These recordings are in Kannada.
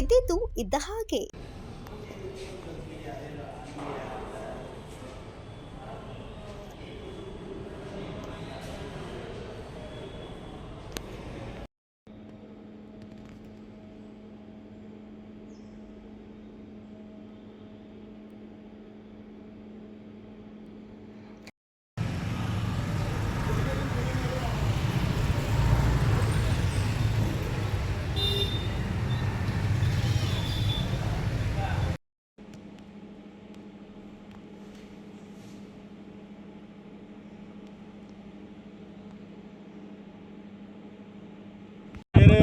ಇದ್ದಿದ್ದು ಇದ್ದ ಹಾಗೆ.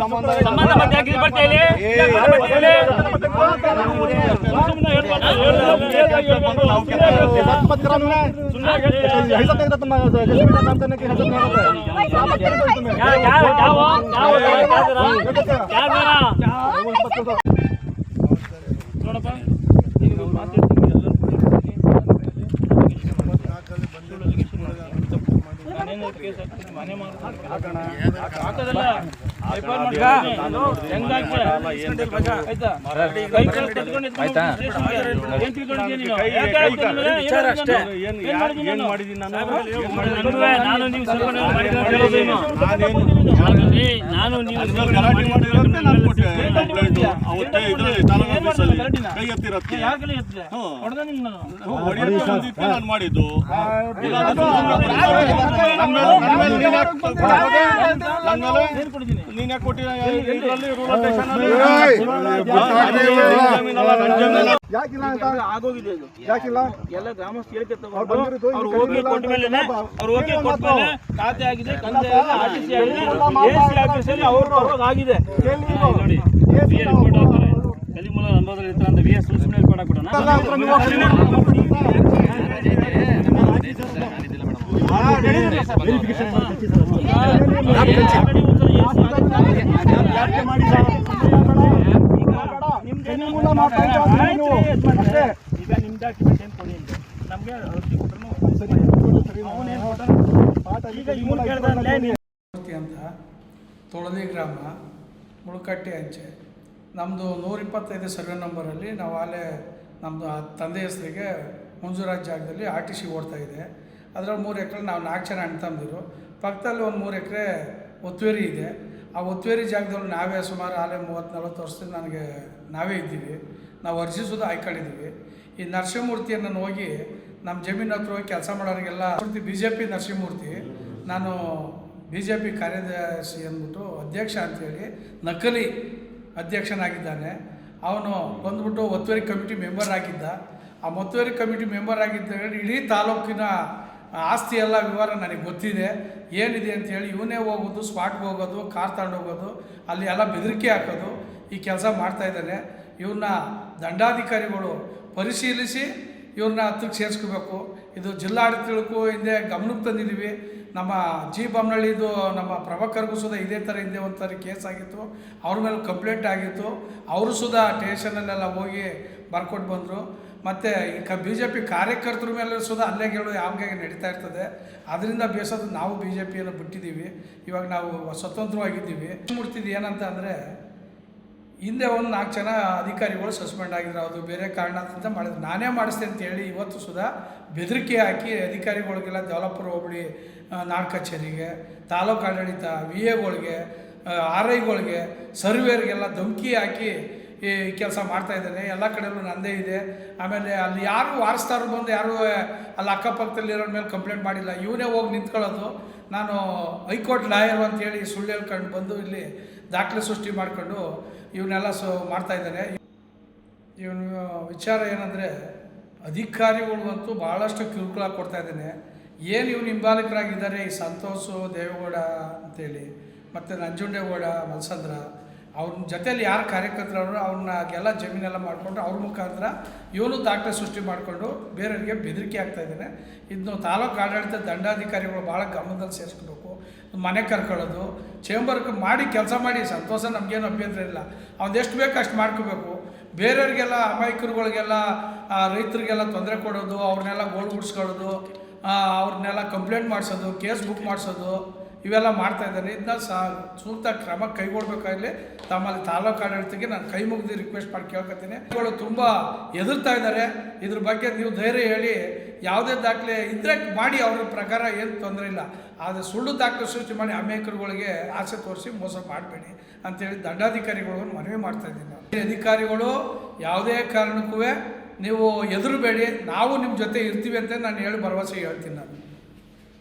ಸಂಬಂಧ ಮತ್ತೆ ಯಾಕೆ ಇದು ಬರ್ತಾ ಇಲ್ಲಿ? ನೋಡಪ್ಪ ಈಗ ನಾವು ಮಾತಾಡ್ತೀವಿ ಎಲ್ಲರೂ ನಾನೇನು ಕೇಸ್ ಹಾಕ್ತೀನಿ, ಮನೆ ನೀನು? ನೀವು ನಾನು ಮಾಡಿದ್ದು. ಕೊಟ್ಟಿದ್ದೀನಿ? ನೀನ್ ಕೊಟ್ಟಿಲ್ಲ? ಆಗೋಗಿದೆ ಇದು. ಎಲ್ಲ ಗ್ರಾಮಸ್ಥರು ಅವ್ರು ಹೋಗಿ ಕೊಟ್ಟ ಮೇಲೆ ಅವ್ರು ಹೋಗಿ ಕೊಟ್ಟ ಮೇಲೆ ಖಾತೆ ಆಗಿದೆ ಆಗಿದೆ ಆರ್ ಟಿ ಸಿ ಆಗಿದೆ. ಮಾತು? ಎ ಸಿ ಆಫೀಸಲ್ಲಿ ಅವ್ರ ನೋಡಿ. ವಿ ಎ ರಿಪೋರ್ಟ್ ಹಾಕ್ತಾರೆ. ಕಲಿಮೂಲ ಅನುಭವದಲ್ಲಿ ಇರ್ತಾರೆ ಅಂತ ವಿ ಎಸ್ ಸುಮ್ಮನೆ ರಿಪೋರ್ಟ್ ಹಾಕ್ಬಿಡೋಣ ನಮ್ಗೆ ಅಂತ ತೊಳದಿ ಗ್ರಾಮ, ಮುಳುಕಟ್ಟೆ ಅಂಚೆ. ನಮ್ಮದು ನೂರಿಪ್ಪತ್ತೈದು ಸರ್ವೆ ನಂಬರಲ್ಲಿ ನಾವು ಅಲ್ಲೇ ನಮ್ಮದು ತಂದೆ ಹೆಸರಿಗೆ ಮಂಜೂರಾದ ಜಾಗದಲ್ಲಿ ಆರ್ ಟಿ ಸಿ ಇದೆ. ಅದರಲ್ಲಿ ಮೂರು ಎಕರೆ ನಾವು ನಾಲ್ಕು ಜನ ಅಣ್ಣ ತಂದಿರು ಪಕ್ಕದಲ್ಲಿ ಒಂದು ಮೂರು ಎಕರೆ ಒತ್ತುವರಿ ಇದೆ. ಆ ಒತ್ತುವರಿ ಜಾಗದಲ್ಲಿ ನಾವೇ ಸುಮಾರು ಆಲೇ ಮೂವತ್ತು, ನಲ್ವತ್ತು ವರ್ಷದಿಂದ ನನಗೆ ನಾವೇ ಇದ್ದೀವಿ. ನಾವು ಅರ್ಜಿಸೋದು ಆಯ್ಕೊಂಡಿದ್ದೀವಿ ಈ ನರಸಿಂಹಮೂರ್ತಿಯನ್ನು ನಾನು ಹೋಗಿ ನಮ್ಮ ಜಮೀನು ಹತ್ರ ಹೋಗಿ ಕೆಲಸ ಮಾಡೋರಿಗೆಲ್ಲ ಬಿ ಜೆ ಪಿ ನರಸಿಂಹಮೂರ್ತಿ, ನಾನು ಬಿ ಜೆ ಪಿ ಕಾರ್ಯದರ್ಶಿ ಅಂದ್ಬಿಟ್ಟು ಅಧ್ಯಕ್ಷ ಅಂತೇಳಿ ನಕಲಿ ಅಧ್ಯಕ್ಷನಾಗಿದ್ದಾನೆ. ಅವನು ಬಂದ್ಬಿಟ್ಟು ಒತ್ತುವರಿ ಕಮಿಟಿ ಮೆಂಬರ್ ಆಗಿದ್ದ. ಆ ಒತ್ತುವರಿ ಕಮಿಟಿ ಮೆಂಬರ್ ಆಗಿದ್ದ ಇಡೀ ತಾಲೂಕಿನ ಆಸ್ತಿ ಎಲ್ಲ ವಿವರ ನನಗೆ ಗೊತ್ತಿದೆ. ಏನಿದೆ ಅಂತೇಳಿ ಇವನೇ ಹೋಗೋದು ಸ್ಪಾಟ್ಗೆ ಹೋಗೋದು, ಕಾರ್ ತಗೊಂಡು ಹೋಗೋದು, ಅಲ್ಲಿ ಎಲ್ಲ ಬೆದರಿಕೆ ಹಾಕೋದು, ಈ ಕೆಲಸ ಮಾಡ್ತಾ ಇದ್ದಾನೆ. ಇವನ್ನ ದಂಡಾಧಿಕಾರಿಗಳು ಪರಿಶೀಲಿಸಿ ಇವ್ರನ್ನ ಹತ್ತಕ್ಕೆ ಸೇರಿಸ್ಕೋಬೇಕು. ಇದು ಜಿಲ್ಲಾಡಳಿತಕ್ಕೂ ಹಿಂದೆ ಗಮನಕ್ಕೆ ತಂದಿದ್ದೀವಿ. ನಮ್ಮ ಜಿ ಬೊಮ್ಮನಹಳ್ಳಿದು ನಮ್ಮ ಪ್ರಭಾಕರ್ಗೂ ಸುದ ಇದೇ ಥರ ಹಿಂದೆ ಒಂಥರ ಕೇಸ್ ಆಗಿತ್ತು. ಅವ್ರ ಮೇಲೆ ಕಂಪ್ಲೇಂಟ್ ಆಗಿತ್ತು. ಅವರು ಸುದ ಸ್ಟೇಷನಲ್ಲೆಲ್ಲ ಹೋಗಿ ಬರ್ಕೊಟ್ಟು ಬಂದರು. ಮತ್ತು ಈ ಕ ಬಿ ಜೆ ಪಿ ಕಾರ್ಯಕರ್ತರ ಮೇಲೆ ಸುದ ಹಲ್ಲೆಗಳು ಯಾವಾಗ ನಡೀತಾ ಇರ್ತದೆ. ಅದರಿಂದ ಬೇಸೋದು ನಾವು ಬಿ ಜೆ ಪಿಯನ್ನು ಬಿಟ್ಟಿದ್ದೀವಿ. ಇವಾಗ ನಾವು ಸ್ವತಂತ್ರವಾಗಿದ್ದೀವಿ. ಮುಡ್ತಿದ್ದು ಏನಂತ ಅಂದರೆ, ಹಿಂದೆ ಒಂದು ನಾಲ್ಕು ಜನ ಅಧಿಕಾರಿಗಳು ಸಸ್ಪೆಂಡ್ ಆಗಿದ್ರು. ಅದು ಬೇರೆ ಅಂತ ಮಾಡಿದ್ರು. ನಾನೇ ಮಾಡಿಸ್ತೀನಿ ಅಂತ ಹೇಳಿ ಇವತ್ತು ಸುಧಾ ಬೆದರಿಕೆ ಹಾಕಿ ಅಧಿಕಾರಿಗಳಿಗೆಲ್ಲ ಡೆವಲಪರ್ ಹೋಬಳಿ ನಾಡ್ ಕಚೇರಿಗೆ, ತಾಲೂಕು ಆಡಳಿತ, ವಿ ಎಗಳಿಗೆ ಆರ್ ಐಗಳಿಗೆ ಸರ್ವೇರ್ಗೆಲ್ಲ ಧಮಕಿ ಹಾಕಿ ಈ ಕೆಲಸ ಮಾಡ್ತಾ ಇದ್ದಾನೆ. ಎಲ್ಲ ಕಡೆಯಲ್ಲೂ ನಂದೇ ಇದೆ. ಆಮೇಲೆ ಅಲ್ಲಿ ಯಾರು ವಾರಸ್ತಾರು ಬಂದು ಯಾರು ಅಲ್ಲಿ ಅಕ್ಕಪಕ್ಕದಲ್ಲಿರೋ ಮೇಲೆ ಕಂಪ್ಲೇಂಟ್ ಮಾಡಿಲ್ಲ. ಇವನೇ ಹೋಗಿ ನಿಂತ್ಕೊಳ್ಳೋದು. ನಾನು ಹೈಕೋರ್ಟ್ ಲಾಯರ್ ಅಂತೇಳಿ ಸುಳ್ಳು ಹೇಳ್ಕೊಂಡು ಬಂದು ಇಲ್ಲಿ ದಾಖಲೆ ಸೃಷ್ಟಿ ಮಾಡಿಕೊಂಡು ಇವನ್ನೆಲ್ಲ ಸೊ ಮಾಡ್ತಾ ಇದ್ದಾನೆ. ಇವನು ವಿಚಾರ ಏನಂದರೆ ಅಧಿಕಾರಿಗಳಿಗಂತೂ ಭಾಳಷ್ಟು ಕಿರುಕುಳ ಕೊಡ್ತಾ ಇದ್ದಾನೆ. ಏನು ಇವನು ಹಿಂಬಾಲಕರಾಗಿದ್ದಾರೆ ಈ ಸಂತೋಷು ದೇವೇಗೌಡ ಅಂತೇಳಿ, ಮತ್ತು ನಂಜುಂಡೇಗೌಡ, ಮಲ್ಸಂದ್ರ ಅವ್ರ ಜೊತೆಯಲ್ಲಿ ಯಾರು ಕಾರ್ಯಕರ್ತರವರು, ಅವ್ರನ್ನ ಎಲ್ಲ ಜಮೀನೆಲ್ಲ ಮಾಡಿಕೊಂಡು ಅವ್ರ ಮುಖಾಂತರ ಇವನು ದಾಖಲೆ ಸೃಷ್ಟಿ ಮಾಡಿಕೊಂಡು ಬೇರೆಯವರಿಗೆ ಬೆದರಿಕೆ ಆಗ್ತಾ ಇದ್ದಾನೆ. ಇದನ್ನು ತಾಲೂಕು ಆಡಳಿತ ದಂಡಾಧಿಕಾರಿಗಳು ಭಾಳ ಗಮನದಲ್ಲಿ ಸೇರಿಸ್ಕೊಬೇಕು. ಮನೆ ಕರ್ಕೊಳ್ಳೋದು ಚೇಂಬರ್ಗೆ ಮಾಡಿ ಕೆಲಸ ಮಾಡಿ, ಸಂತೋಷ ನಮಗೇನು ಅಭ್ಯಂತರ ಇಲ್ಲ. ಅವ್ನು ಎಷ್ಟು ಬೇಕು ಅಷ್ಟು ಮಾಡ್ಕೋಬೇಕು. ಬೇರೆಯವ್ರಿಗೆಲ್ಲ ಅಮಾಯಕರುಗಳಿಗೆಲ್ಲ ರೈತರಿಗೆಲ್ಲ ತೊಂದರೆ ಕೊಡೋದು, ಅವ್ರನ್ನೆಲ್ಲ ಗೋಳು ಗುಡ್ಸ್ಕೊಳ್ಳೋದು ಅವ್ರನ್ನೆಲ್ಲ ಕಂಪ್ಲೇಂಟ್ ಮಾಡಿಸೋದು ಕೇಸ್ ಬುಕ್ ಮಾಡಿಸೋದು. ಇವೆಲ್ಲ ಮಾಡ್ತಾ ಇದ್ದಾರೆ. ಇದನ್ನ ಸಹ ಸೂಕ್ತ ಕ್ರಮ ಕೈಗೊಳ್ಬೇಕಾಗಲಿ. ತಮ್ಮಲ್ಲಿ ತಾಲೂಕು ಆಡಳಿತಕ್ಕೆ ನಾನು ಕೈ ಮುಗಿದು ರಿಕ್ವೆಸ್ಟ್ ಮಾಡಿ ಕೇಳ್ಕೊತೀನಿ. ಇವುಗಳು ತುಂಬ ಎದುರ್ತಾ ಇದ್ದಾರೆ. ಇದ್ರ ಬಗ್ಗೆ ನೀವು ಧೈರ್ಯ ಹೇಳಿ. ಯಾವುದೇ ದಾಖಲೆ ಇದ್ರೆ ಮಾಡಿ ಅವ್ರ ಪ್ರಕಾರ ಏನು ತೊಂದರೆ ಇಲ್ಲ. ಆದರೆ ಸುಳ್ಳು ದಾಖಲೆ ಸೃಷ್ಟಿ ಮಾಡಿ ಅಮೇಕರುಗಳಿಗೆ ಆಸೆ ತೋರಿಸಿ ಮೋಸ ಮಾಡಬೇಡಿ ಅಂತೇಳಿ ದಂಡಾಧಿಕಾರಿಗಳು ಮನವಿ ಮಾಡ್ತಾ ಇದ್ದೀನಿ. ಈ ಅಧಿಕಾರಿಗಳು ಯಾವುದೇ ಕಾರಣಕ್ಕೂ ನೀವು ಎದುರುಬೇಡಿ ನಾವು ನಿಮ್ಮ ಜೊತೆ ಇರ್ತೀವಿ ಅಂತ ನಾನು ಹೇಳಿ ಭರವಸೆ ಹೇಳ್ತೀನಿ ನಾನು.